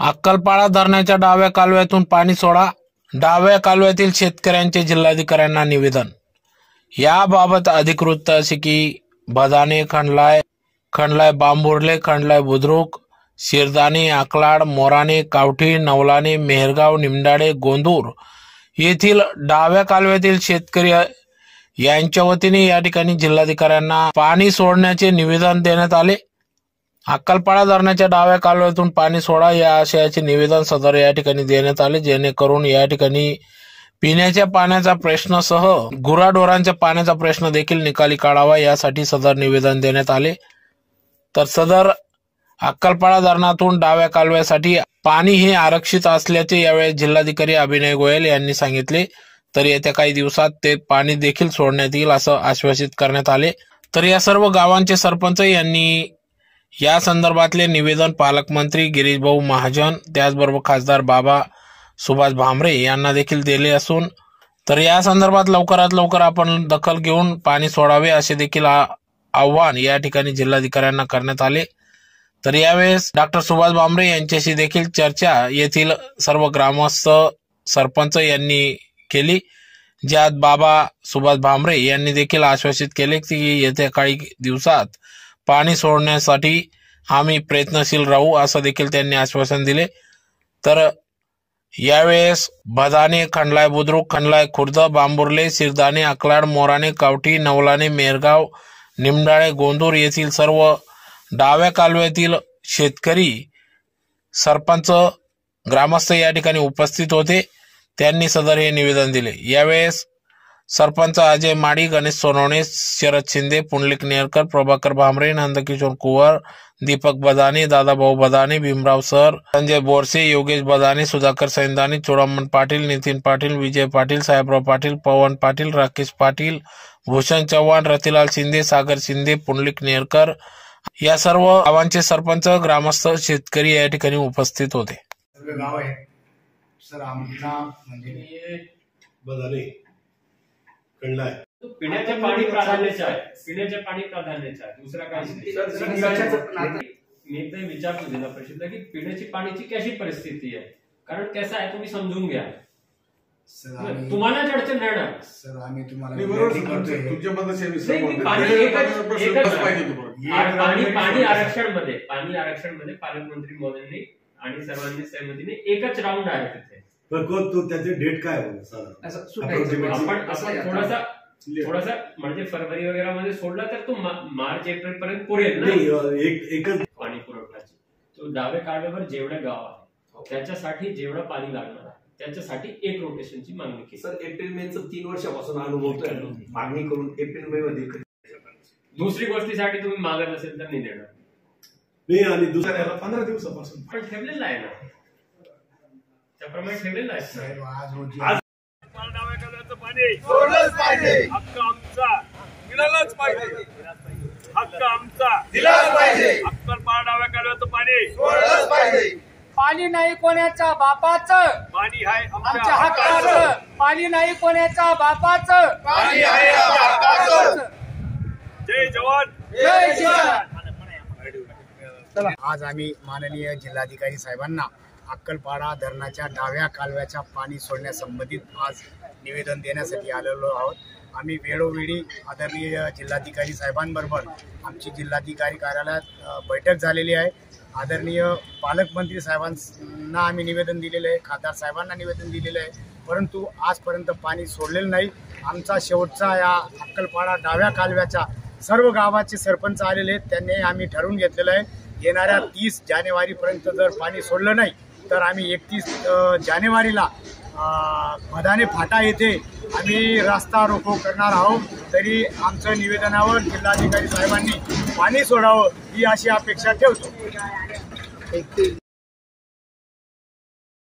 अक्कलपाडा धरणाच्या डाव्या कालव्यातून पाणी सोडा. डाव्या कालव्यातील शेतकऱ्यांचे जिल्हाधिकाऱ्यांना निवेदन. याबाबत अधिकृत असे की बदाने खंडलाय खंडलाय बांबुर्ले खंडलाय बुद्रुक शिरदाणे आकलाड मोराणे कावठी नवलाने मेहरगाव निमडाडे गोंदूर येथील डाव्या कालव्यातील शेतकरी यांच्या वतीने या ठिकाणी जिल्हाधिकाऱ्यांना पाणी सोडण्याचे निवेदन देण्यात आले. अक्कलपाडा धरणाच्या डाव्या कालव्यातून पाणी सोडा या आशयाचे निवेदन सदर या ठिकाणी देण्यात आले जेणेकरून या ठिकाणी पिण्याच्या पाण्याचा प्रश्नसह गुराढोरांच्या पाण्याचा प्रश्न देखील निकाली काढावा यासाठी सदर निवेदन देण्यात आले. तर सदर अक्कलपाडा धरणातून डाव्या कालव्यासाठी पाणी हे आरक्षित असल्याचे यावेळी जिल्हाधिकारी अभिनय गोयल यांनी सांगितले. तर येत्या काही दिवसात ते पाणी देखील सोडण्यात येईल असं आश्वासित करण्यात आले. तर या सर्व गावांचे सरपंच यांनी या संदर्भातले निवेदन पालकमंत्री गिरीशभाऊ महाजन त्याचबरोबर खासदार बाबा सुभाष भामरे यांना देखील दिले असून तर या संदर्भात लवकरात लवकर आपण दखल घेऊन पाणी सोडावे असे देखील आ- आव्हान या ठिकाणी जिल्हाधिकाऱ्यांना करण्यात आले. तर यावेळेस डॉक्टर सुभाष भामरे यांच्याशी देखील चर्चा येथील सर्व ग्रामस्थ सरपंच यांनी केली ज्यात बाबा सुभाष भामरे यांनी देखील आश्वासित केले की येत्या काही दिवसात पाणी सोडण्यासाठी आम्ही प्रयत्नशील राहू असं देखील त्यांनी आश्वासन दिले. तर यावेळेस भदाने खंडलाय बुद्रुक खंडलाय खुर्द बांबुर्ले सिरदाने अकलाड मोराणे कावठी नवलाने मेरगाव निमडाळे गोंदूर येथील सर्व डाव्या कालव्यातील शेतकरी सरपंच ग्रामस्थ या ठिकाणी उपस्थित होते. त्यांनी सदर हे निवेदन दिले. यावेळेस सरपंच अजय माडी गणेश सोनवणे शरद शिंदे पुंडलिक नेरकर प्रभाकर भामरे नंदकिशोर कुवर दीपक बदाने दादाभाऊ बदाने भीमराव सर संजय बोरसे योगेश बदाने सुधाकर सैंदाने चोडामन पाटील नितीन पाटील विजय पाटील साहेबराव पाटील पवन पाटील राकेश पाटील भूषण चव्हाण रतिलाल शिंदे सागर शिंदे पुंडलिक नेरकर या सर्व गावांचे सरपंच ग्रामस्थ शेतकरी या ठिकाणी उपस्थित होते. गाव आहे. सर आमचा म्हणजे बदाने खंडाय पिण्याचे पाणी प्राधान्याचे आहे. पिण्याचे पाणी प्राधान्याचे आहे. दुसरा काही मी ते विचारतो जिल्हा परिषदला की पिण्याची पाण्याची कशी परिस्थिती आहे? कारण कसं आहे तुम्ही समजून घ्या. तुम्हालाच अडचण येणार सर आम्ही तुम्हाला मी बरोबर तुमच्या पाणी आहे. आहे. पाणी आरक्षणमध्ये पाणी आरक्षणमध्ये पालकमंत्री मोदींनी आणि सर्वांनी सहमतीने एकच राऊंड आहे तिथे. पण कोण तू त्याचे डेट काय. थोडासा थोडासा म्हणजे फरवरी वगैरे मध्ये सोडला तर तो मार्च एप्रिल पर्यंत पुरेल एकच पाणी पुरवठ्याची तो डावे कालव्यावर जेवढे गाव आहे त्याच्यासाठी जेवढं पाणी लागणार आहे त्याच्यासाठी एक रोटेशनची मागणी केली. सर एप्रिल मे चं तीन वर्षापासून अनुभवतोय. मागणी करून एप्रिल मे मध्ये दुसरी गोष्टीसाठी तुम्ही मागत असेल तर नाही देणार. नाही आणि दुसऱ्या पंधरा दिवसापासून. पण ठेवलेलं आहे ना. त्याप्रमाणे ठेवलेलं आहे साहेब. आज रोजी आज- सोडलंच पाहिजे. हक्क आमचा. मिळालाच पाहिजे. हक्क आमचा. दिलाच पाहिजे. अक्कल पाडाव्या कालव्याचं पाणी. सोडलंच पाहिजे. पाणी नाही कोणाच्या बापाचं. पाणी आहे आमच्या हक्काचं. पाणी नाही कोणाच्या बापाचं. पाणी आहे हक्काचं. जय जवान. जय किसान आज आम्ही माननीय जिल्हाधिकारी साहेबांना अक्कलपाडा धरणाच्या डाव्या कालव्याच्या पाणी सोडण्यासंबंधित आज निवेदन देण्यासाठी आलेलो आहोत. आम्ही वेळोवेळी आदरणीय जिल्हाधिकारी साहेबांबरोबर आमची जिल्हाधिकारी कार्यालयात बैठक झालेली आहे. आदरणीय पालकमंत्री साहेबांना आम्ही निवेदन दिलेलं आहे. खासदार साहेबांना निवेदन दिलेलं आहे. परंतु आजपर्यंत पाणी सोडलेलं नाही. आमचा शेवटचा या अक्कलपाडा डाव्या कालव्याच्या सर्व गावाचे सरपंच आलेले आहेत. त्यांनी आम्ही ठरवून घेतलेलं आहे. येणाऱ्या तीस जानेवारीपर्यंत जर पाणी सोडलं नाही तर आम्ही एकतीस जानेवारीला मधाने मदाने फाटा येथे आम्ही रास्ता रोको करणार आहोत. तरी आमचं निवेदनावर जिल्हाधिकारी साहेबांनी पाणी सोडावं ही अशी अपेक्षा ठेवतो.